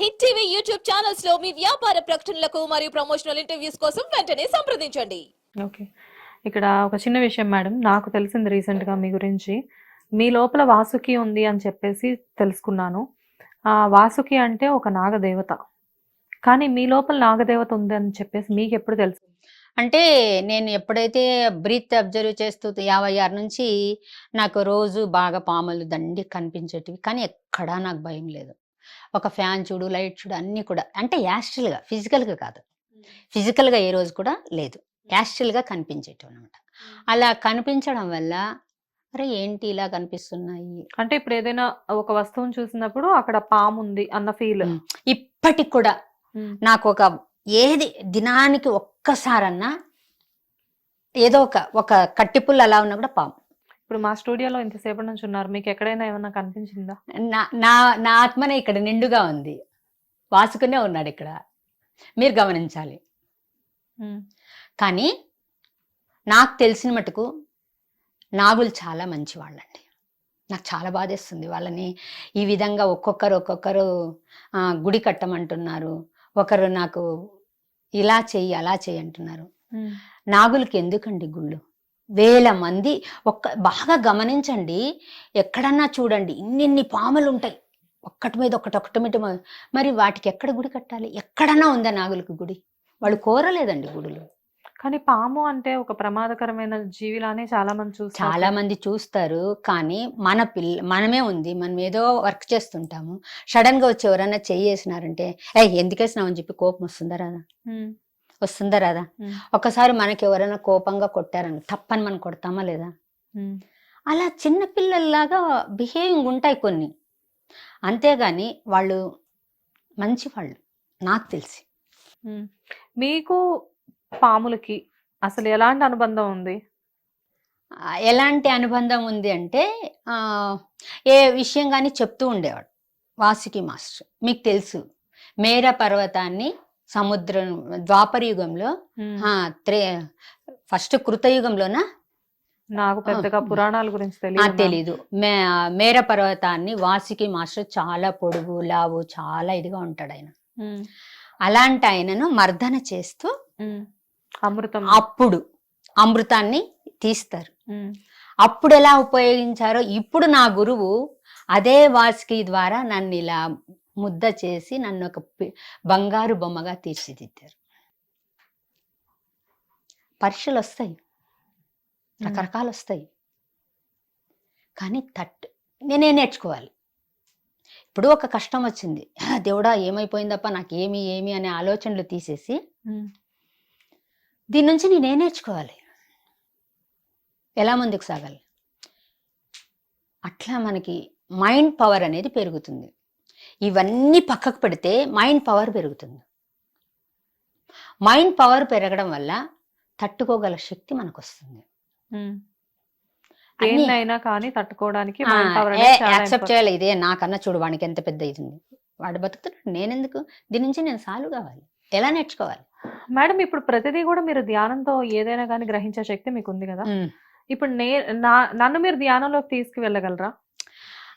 Hit TV YouTube ఛానల్స్లో మీ వ్యాపార ప్రకటనలకు మరియు ప్రమోషనల్ ఇంటర్వ్యూస్ కోసం వెంటనే సంప్రదించండి. ఓకే. ఇక్కడ ఒక చిన్న విషయం మేడం. నాకు తెలిసింది రీసెంట్గా మీ గురించి. మీ లోపల వాసుకి ఉంది అని చెప్పేసి తెలుసుకున్నాను. ఆ వాసుకి అంటే ఒక నాగదేవత. కానీ మీ లోపల నాగదేవత ఉంది అని చెప్పేసి మీకు ఎప్పుడు తెలుసు? అంటే నేను ఎప్పుడైతే బ్రీత్ అబ్జర్వ్ చేస్తూ యాభై ఆరు నుంచి నాకు రోజు బాగా పాములు దండి కనిపించేటివి కానీ ఎక్కడా నాకు భయం లేదు. ఒక ఫ్యాన్ చూడు లైట్ చూడు అన్నీ కూడా. అంటే యాస్ట్రల్గా ఫిజికల్గా కాదు. ఫిజికల్గా ఏ రోజు కూడా లేదు. యాస్ట్రల్గా కనిపించేటివి అనమాట అలా కనిపించడం వల్ల అరే ఏంటి ఇలా కనిపిస్తున్నాయి? అంటే ఇప్పుడు ఏదైనా ఒక వస్తువుని చూసినప్పుడు అక్కడ పాము ఉంది అన్న ఫీల్. ఇప్పటికి కూడా నాకు ఒక ఏది దినానికి ఒక్కసారన్నా ఏదో ఒక ఒక కట్టిపుల్ల అలా ఉన్నా కూడా పాము. ఇప్పుడు మా స్టూడియోలో ఇంతసేపటి నుంచి ఉన్నారు. మీకు ఎక్కడైనా ఏమన్నా కనిపించిందా? నా నా నా ఆత్మనే ఇక్కడ నిండుగా ఉంది. వాసుకునే ఉన్నాడు ఇక్కడ. మీరు గమనించాలి. కానీ నాకు తెలిసిన మటుకు నాగులు చాలా మంచి వాళ్ళండి నాకు చాలా బాధేస్తుంది వాళ్ళని ఈ విధంగా ఒక్కొక్కరు ఒక్కొక్కరు గుడి కట్టమంటున్నారు. ఒకరు నాకు ఇలా చెయ్యి అలా చెయ్యి అంటున్నారు. నాగులకి ఎందుకండి గుళ్ళు? వేల మంది. ఒక్క బాగా గమనించండి. ఎక్కడన్నా చూడండి ఇన్నిన్ని పాములు ఉంటాయి ఒక్కటి మీద ఒకటి ఒకటి మీద మరి వాటికి ఎక్కడ గుడి కట్టాలి? ఎక్కడన్నా ఉందా నాగులకి గుడి? వాళ్ళు కోరలేదండి గుడులు. కానీ పాము అంటే ఒక ప్రమాదకరమైన జీవిలానే చాలా మంది చూస్తారు. చాలా మంది చూస్తారు. కానీ మన పిల్ల మనమే ఉంది. మనం ఏదో వర్క్ చేస్తుంటాము. సడన్గా వచ్చి ఎవరైనా చెయ్యేసినారంటే ఏ ఎందుకేసినావు అని చెప్పి కోపం వస్తుందా రాదా? వస్తుందా రాదా? ఒకసారి మనకి ఎవరైనా కోపంగా కొట్టారని తప్పని మనం కొడతామా లేదా. అలా చిన్న పిల్లల్లాగా బిహేవింగ్ ఉంటాయి కొన్ని. అంతేగాని వాళ్ళు మంచి వాళ్ళు నాకు తెలిసి. మీకు పాములకి అసలు ఎలాంటి అనుబంధం ఉంది? ఎలాంటి అనుబంధం ఉంది అంటే ఏ విషయం కానీ చెప్తూ ఉండేవాడు. వాసుకి మాస్టర్. మీకు తెలుసు. మేర పర్వతాన్ని సముద్రం ద్వాపర యుగంలో ఉమ్. ఆ, త్రే ఫస్ట్ కృతయుగంలోనా? నాకు పెద్దగా పురాణాల గురించి తెలియదు తెలీదు. మే మేర పర్వతాన్ని వాసుకి మాస్టర్ చాలా పొడుగు లావు చాలా ఇదిగా ఉంటాడు ఆయన. అలాంటి ఆయనను మర్దన చేస్తూ. అమృతం. అప్పుడు అమృతాన్ని తీస్తారు. అప్పుడు ఎలా ఉపయోగించారో ఇప్పుడు నా గురువు అదే వాసుకి ద్వారా నన్ను ఇలా ముద్ద చేసి నన్ను ఒక బంగారు బొమ్మగా తీర్చిదిద్దారు. పరీక్షలు వస్తాయి రకరకాలు వస్తాయి కానీ తట్ నేనే నేర్చుకోవాలి? ఇప్పుడు ఒక కష్టం వచ్చింది. "ఆ, దేవుడా ఏమైపోయిందప్ప నాకు ఏమి ఏమి అనే ఆలోచనలు తీసేసి దీని నుంచి నేనే నేర్చుకోవాలి? ఎలా ముందుకు సాగాలి? అట్లా మనకి మైండ్ పవర్ అనేది పెరుగుతుంది. ఇవన్నీ పక్కకు పెడితే మైండ్ పవర్ పెరుగుతుంది. మైండ్ పవర్ పెరగడం వల్ల తట్టుకోగల శక్తి మనకు వస్తుంది దేన్నైనా కానీ తట్టుకోవడానికి యాక్సెప్ట్. చేయాలి. ఇదే నాకన్నా చూడు వానికి ఎంత పెద్ద ఇది ఉంది. వాడు బతుకుతున్నాడు. నేనెందుకు? దీని నుంచి నేను సాల్వ్ కావాలి. ఎలా నేర్చుకోవాలి? మేడం ఇప్పుడు ప్రతిదీ కూడా మీరు ధ్యానంతో ఏదైనా కానీ గ్రహించే శక్తి మీకు ఉంది కదా. ఇప్పుడు నే నా నన్ను మీరు ధ్యానంలోకి తీసుకువెళ్ళగలరా?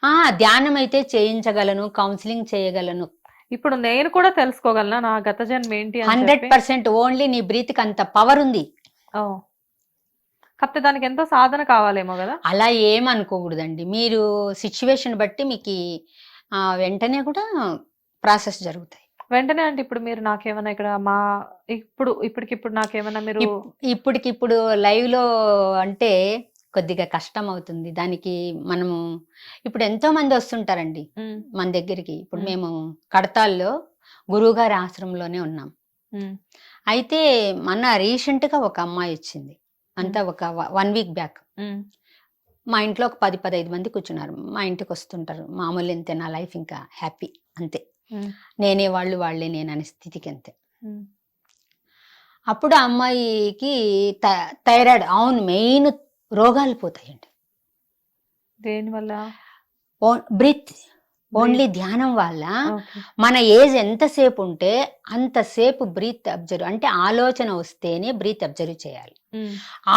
ఆ ధ్యానం అయితే చేయించగలను కౌన్సిలింగ్ చేయగలను. ఇప్పుడు నేను కూడా తెలుసుకోగలనా? నా గత జన్మ ఏంటి అని హండ్రెడ్ చెప్పి? పర్సెంట్ ఓన్లీ నీ బ్రీత్ అంత పవర్ ఉంది. ఓ. కాకపోతే దానికి ఎంతో సాధన కావాలేమో కదా? అలా ఏమనుకోకూడదండి మీరు సిచ్యువేషన్ బట్టి మీకు ఆ, వెంటనే కూడా ప్రాసెస్ జరుగుతాయి. వెంటనే అంటే ఇప్పుడు మీరు నాకేమైనా ఇక్కడ మా ఇప్పుడు ఇప్పటికిప్పుడు నాకేమైనా మీరు ఇప్- ఇప్పటికిప్పుడు లైవ్లో అంటే కొద్దిగా కష్టం అవుతుంది దానికి మనము ఇప్పుడు ఎంతో మంది వస్తుంటారండి మన దగ్గరికి. ఇప్పుడు. మేము కడతాల్లో గురువుగారి ఆశ్రమంలోనే ఉన్నాం. అయితే మొన్న రీసెంట్గా ఒక అమ్మాయి వచ్చింది. అంతా ఒక వన్ వీక్ బ్యాక్. మా ఇంట్లో ఒక పది పదహైదు మంది కూర్చున్నారు. మా ఇంటికి వస్తుంటారు. మామూలు అంతే నా లైఫ్ ఇంకా హ్యాపీ అంతే. నేనే వాళ్ళు వాళ్ళే నేను అనే స్థితికి అంతే. అప్పుడు ఆ అమ్మాయికి థైరాయిడ్. అవును మెయిన్ రోగాలు పోతాయండి. దేనివల్ల బ్రీత్ ఓన్లీ ధ్యానం వల్ల మన ఏజ్ ఎంతసేపు ఉంటే అంతసేపు బ్రీత్ అబ్జర్వ్ అంటే ఆలోచన వస్తేనే బ్రీత్ అబ్జర్వ్ చేయాలి.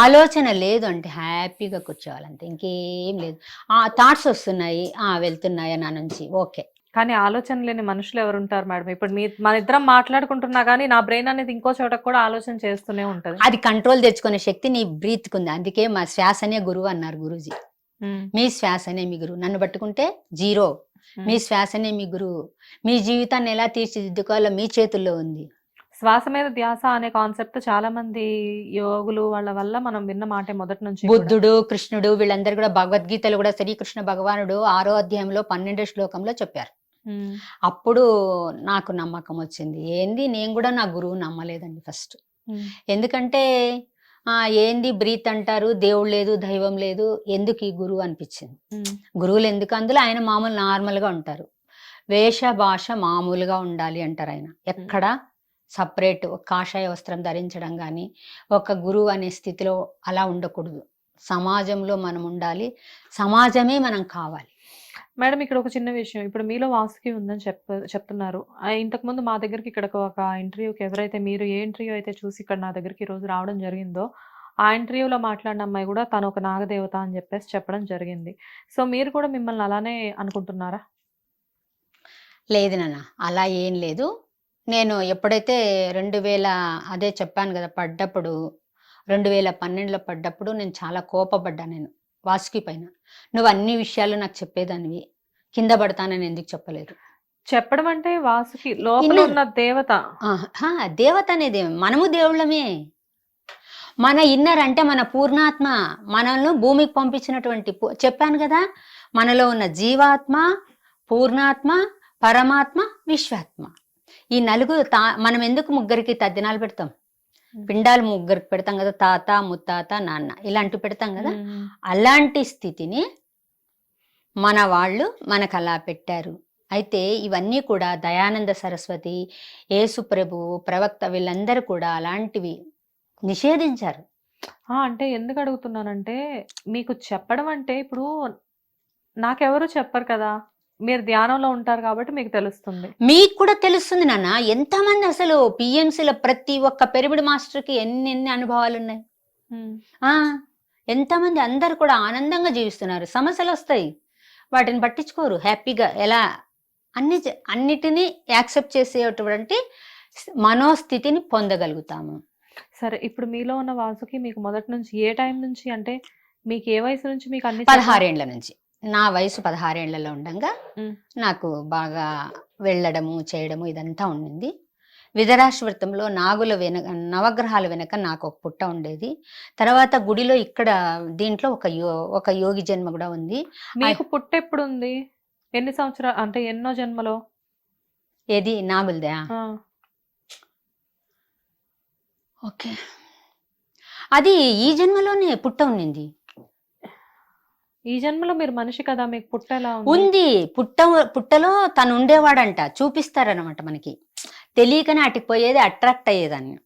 ఆలోచన లేదు అంటే హ్యాపీగా కూర్చోవాలి అంతే ఇంకేం లేదు. ఆ థాట్స్ వస్తున్నాయి ఆ వెళ్తున్నాయి నా నుంచి ఓకే. కానీ ఆలోచన లేని మనుషులు ఎవరు ఉంటారు మేడం? ఇప్పుడు మీ మన ఇద్దరం మాట్లాడుకుంటున్నా కానీ నా బ్రెయిన్ అనేది ఇంకో చోట కూడా ఆలోచన చేస్తూనే ఉంటది. అది కంట్రోల్ తెచ్చుకునే శక్తి నీ బ్రీత్కి ఉంది అందుకే మా శ్వాసనే గురువు అన్నారు గురూజీ. మీ శ్వాసనే మీ గురువు. నన్ను పట్టుకుంటే జీరో. మీ శ్వాసనే మీ గురువు. మీ జీవితాన్ని ఎలా తీర్చిదిద్దుకోవాలో మీ చేతుల్లో ఉంది. శ్వాస మీద ధ్యాస అనే కాన్సెప్ట్ చాలా మంది యోగులు వాళ్ళ వల్ల మనం విన్న మాటే మొదటి నుంచి. బుద్ధుడు కృష్ణుడు వీళ్ళందరూ కూడా భగవద్గీతలు కూడా శ్రీకృష్ణ భగవానుడు ఆరో అధ్యాయంలో పన్నెండో శ్లోకంలో చెప్పారు. అప్పుడు నాకు నమ్మకం వచ్చింది. ఏంది? నేను కూడా నా గురువు నమ్మలేదండి ఫస్ట్. ఎందుకంటే ఏంది బ్రీత్ అంటారు? దేవుడు లేదు దైవం లేదు ఎందుకు ఈ గురువు అనిపించింది? గురువులు ఎందుకు అందులో? ఆయన మామూలు నార్మల్గా ఉంటారు. వేష భాష మామూలుగా ఉండాలి అంటారు ఆయన. ఎక్కడ? సపరేట్ కాషాయ వస్త్రం ధరించడం కానీ ఒక గురువు అనే స్థితిలో అలా ఉండకూడదు. సమాజంలో మనం ఉండాలి. సమాజమే మనం కావాలి. మేడం ఇక్కడ ఒక చిన్న విషయం. ఇప్పుడు మీలో వాసుకి ఉందని చెప్ప చెప్తున్నారు. ఆ, ఇంతకుముందు మా దగ్గరికి ఇక్కడ ఒక ఇంటర్వ్యూకి ఎవరైతే మీరు ఏ ఇంటర్వ్యూ అయితే చూసి ఇక్కడ నా దగ్గరికి ఈ రోజు రావడం జరిగిందో ఆ ఇంటర్వ్యూలో మాట్లాడిన అమ్మాయి కూడా తను ఒక నాగదేవత అని చెప్పేసి చెప్పడం జరిగింది. సో మీరు కూడా మిమ్మల్ని అలానే అనుకుంటున్నారా? లేదు నాన్న అలా ఏం లేదు. నేను ఎప్పుడైతే రెండు వేల అదే చెప్పాను కదా పడ్డప్పుడు రెండు వేల పన్నెండులో పడ్డప్పుడు నేను చాలా కోపపడ్డా నేను. వాసుకి పైన. నువ్వు అన్ని విషయాలు నాకు చెప్పేదానివి. కింద పడతానని ఎందుకు చెప్పలేదు చెప్పడం అంటే వాసుకి లోపల. ఉన్న దేవత. దేవత అనేది. మనము దేవుళ్ళమే. మన ఇన్నర్ అంటే మన పూర్ణాత్మ. మనల్ని భూమికి పంపించినటువంటి చెప్పాను కదా. మనలో ఉన్న జీవాత్మ పూర్ణాత్మ పరమాత్మ విశ్వాత్మ. ఈ నలుగురు తా మనం ఎందుకు ముగ్గురికి తద్దినాలు పెడతాం? పిండాలు ముగ్గురికి పెడతాం కదా తాత ముత్తాత నాన్న ఇలాంటివి పెడతాం కదా. అలాంటి స్థితిని మన వాళ్ళు మనకు అలా పెట్టారు. అయితే ఇవన్నీ కూడా దయానంద సరస్వతి యేసు ప్రభు ప్రవక్త వీళ్ళందరూ కూడా అలాంటివి నిషేధించారు. అంటే ఎందుకు అడుగుతున్నానంటే మీకు చెప్పడం అంటే ఇప్పుడు నాకెవరు చెప్పరు కదా. మీరు ధ్యానంలో ఉంటారు కాబట్టి మీకు తెలుస్తుంది. మీకు కూడా తెలుస్తుంది నాన్న ఎంతమంది అసలు పిఎంసీల ప్రతి ఒక్క పెరిమిడి మాస్టర్కి ఎన్ని ఎన్ని అనుభవాలు ఉన్నాయి? ఆ ఎంతమంది అందరు కూడా ఆనందంగా జీవిస్తున్నారు సమస్యలు వస్తాయి. వాటిని పట్టించుకోరు హ్యాపీగా ఎలా? అన్ని అన్నిటినీ యాక్సెప్ట్ చేసేటువంటి మనోస్థితిని పొందగలుగుతాము. సరే ఇప్పుడు మీలో ఉన్న వాసుకి మీకు మొదటి నుంచి ఏ టైం నుంచి అంటే మీకు ఏ వయసు నుంచి మీకు అన్ని పదహారేండ్ల నుంచి. నా వయసు పదహారేండ్లలో ఉండగా. నాకు బాగా వెళ్ళడము చేయడము ఇదంతా ఉండింది. విధరాశ్వృతంలో నాగుల వెనక నవగ్రహాల వెనక నాకు ఒక పుట్ట ఉండేది. తర్వాత గుడిలో ఇక్కడ దీంట్లో ఒక యో ఒక యోగి జన్మ కూడా ఉంది. మీకు పుట్టెప్పుడు ఉంది ఎన్ని సంవత్సరాలు అంటే ఎన్నో జన్మలో? ఏది? నాగులదా? ఓకే. అది ఈ జన్మలోనే పుట్ట ఉండింది. ఈ జన్మలో మీరు మనిషి కదా మీకు పుట్ట ఎలా ఉంది. పుట్ట పుట్టలో తను ఉండేవాడంట చూపిస్తారనమాట మనకి. తెలియకనే అటుకు పోయేది అట్రాక్ట్ అయ్యేదాన్ని.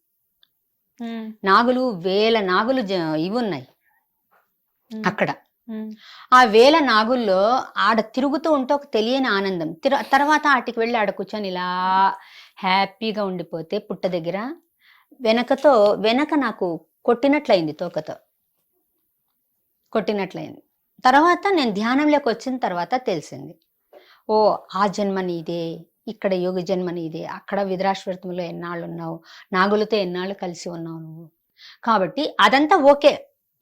నాగులు వేల నాగులు ఇవి ఉన్నాయి. అక్కడ. ఆ వేల నాగుల్లో ఆడ తిరుగుతూ ఉంటే ఒక తెలియని ఆనందం. తిర- తర్వాత ఆటికి వెళ్ళి ఆడ కూర్చొని ఇలా హ్యాపీగా ఉండిపోతే పుట్ట దగ్గర వెనకతో వెనక నాకు కొట్టినట్లయింది తోకతో. కొట్టినట్లయింది. తర్వాత నేను ధ్యానంలోకి వచ్చిన తర్వాత తెలిసింది. ఓ ఆ జన్మ నీదే ఇక్కడ యోగ జన్మ నీదే అక్కడ విధరాశ్వతంలో ఎన్నాళ్ళు ఉన్నావు నాగులతో ఎన్నాళ్ళు కలిసి ఉన్నావు నువ్వు? కాబట్టి అదంతా ఓకే.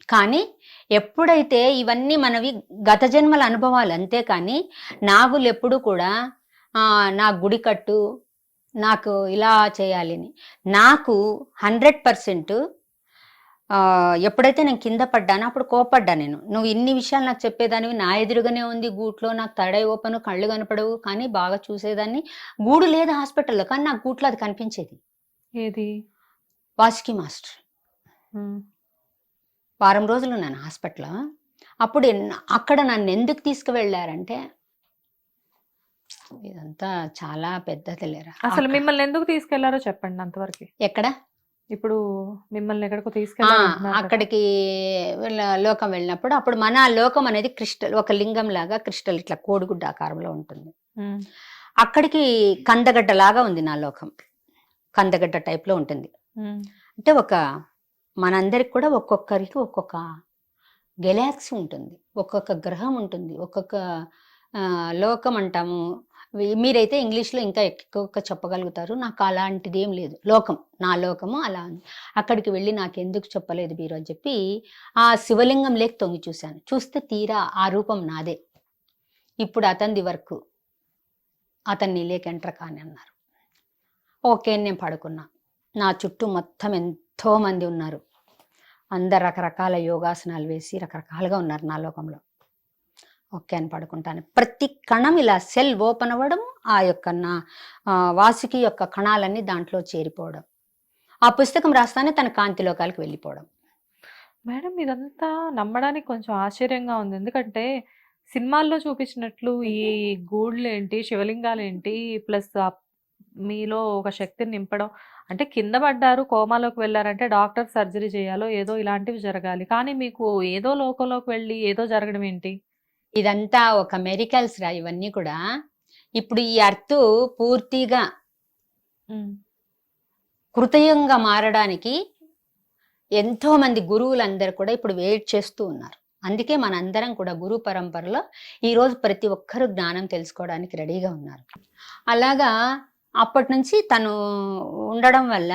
కానీ ఎప్పుడైతే ఇవన్నీ మనవి గత జన్మల అనుభవాలు అంతే కానీ నాగులు ఎప్పుడు కూడా నా గుడి కట్టు నాకు ఇలా చేయాలి అని. నాకు హండ్రెడ్ పర్సెంట్ ఎప్పుడైతే నేను కింద పడ్డానో అప్పుడు కోపడ్డా నేను. నువ్వు ఇన్ని విషయాలు నాకు చెప్పేదానివి నా ఎదురుగానే ఉంది గూట్లో నాకు తడై ఓపెను కళ్ళు కనపడవు కానీ బాగా చూసేదాన్ని. గూడు లేదు హాస్పిటల్లో కానీ నాకు గూట్లో అది కనిపించేది. ఏది? వాసుకి మాస్టర్. వారం రోజులు ఉన్నాను హాస్పిటల్లో అప్పుడు అక్కడ నన్ను ఎందుకు తీసుకువెళ్ళారంటే ఇదంతా చాలా పెద్దది లేరా. అసలు మిమ్మల్ని ఎందుకు తీసుకెళ్ళారో చెప్పండి అంతవరకు. ఎక్కడ? ఇప్పుడు మిమ్మల్ని ఎక్కడికో ఆ, తీసుకెళ్ళారు అక్కడికి లోకం వెళ్ళినప్పుడు అప్పుడు మన లోకం అనేది క్రిస్టల్ ఒక లింగం లాగా క్రిస్టల్ ఇట్లా కోడిగుడ్డ ఆకారంలో ఉంటుంది. అక్కడికి కందగడ్డ లాగా ఉంది నా లోకం. కందగడ్డ type లో ఉంటుంది. అంటే ఒక మనందరికి కూడా ఒక్కొక్కరికి ఒక్కొక్క గెలాక్సీ ఉంటుంది. ఒక్కొక్క గ్రహం ఉంటుంది. ఒక్కొక్క లోకం అంటాము. మీరైతే ఇంగ్లీష్లో ఇంకా ఎక్కువ చెప్పగలుగుతారు. నాకు అలాంటిది ఏం లేదు. లోకం నా లోకము అలా ఉంది. అక్కడికి వెళ్ళి నాకు ఎందుకు చెప్పలేదు మీరు అని చెప్పి ఆ శివలింగం లేక తొంగి చూశాను. చూస్తే తీరా ఆ రూపం నాదే. ఇప్పుడు అతనిది వరకు అతన్ని లేక ఎంటర్ కాని అన్నారు. ఓకే నేను పడుకున్నా. నా చుట్టూ మొత్తం ఎంతో మంది ఉన్నారు. అందరు రకరకాల యోగాసనాలు వేసి రకరకాలుగా ఉన్నారు నా లోకంలో. ఓకే అని పడుకుంటాను. ప్రతి కణం ఇలా సెల్ ఓపెన్ అవ్వడం ఆ యొక్క నా వాసుకి యొక్క కణాలన్నీ దాంట్లో చేరిపోవడం. ఆ పుస్తకం రాస్తానే తన కాంతి లోకాలకు వెళ్ళిపోవడం. మేడం ఇదంతా నమ్మడానికి కొంచెం ఆశ్చర్యంగా ఉంది. ఎందుకంటే సినిమాల్లో చూపించినట్లు ఈ గూళ్ళు ఏంటి శివలింగాలు ఏంటి ప్లస్ మీలో ఒక శక్తిని నింపడం అంటే కింద పడ్డారు కోమాలోకి వెళ్ళారంటే డాక్టర్ సర్జరీ చేయాలో ఏదో ఇలాంటివి జరగాలి. కానీ మీకు ఏదో లోకంలోకి వెళ్ళి ఏదో జరగడం ఏంటి? ఇదంతా ఒక మెరికల్స్ రా ఇవన్నీ కూడా. ఇప్పుడు ఈ అర్త్ పూర్తిగా కృతయుగంగా మారడానికి ఎంతో మంది గురువులందరూ కూడా ఇప్పుడు వెయిట్ చేస్తూ ఉన్నారు. అందుకే మనందరం కూడా గురు పరంపరలో ఈ రోజు ప్రతి ఒక్కరూ జ్ఞానం తెలుసుకోవడానికి రెడీగా ఉన్నారు. అలాగా అప్పటి నుంచి తను ఉండడం వల్ల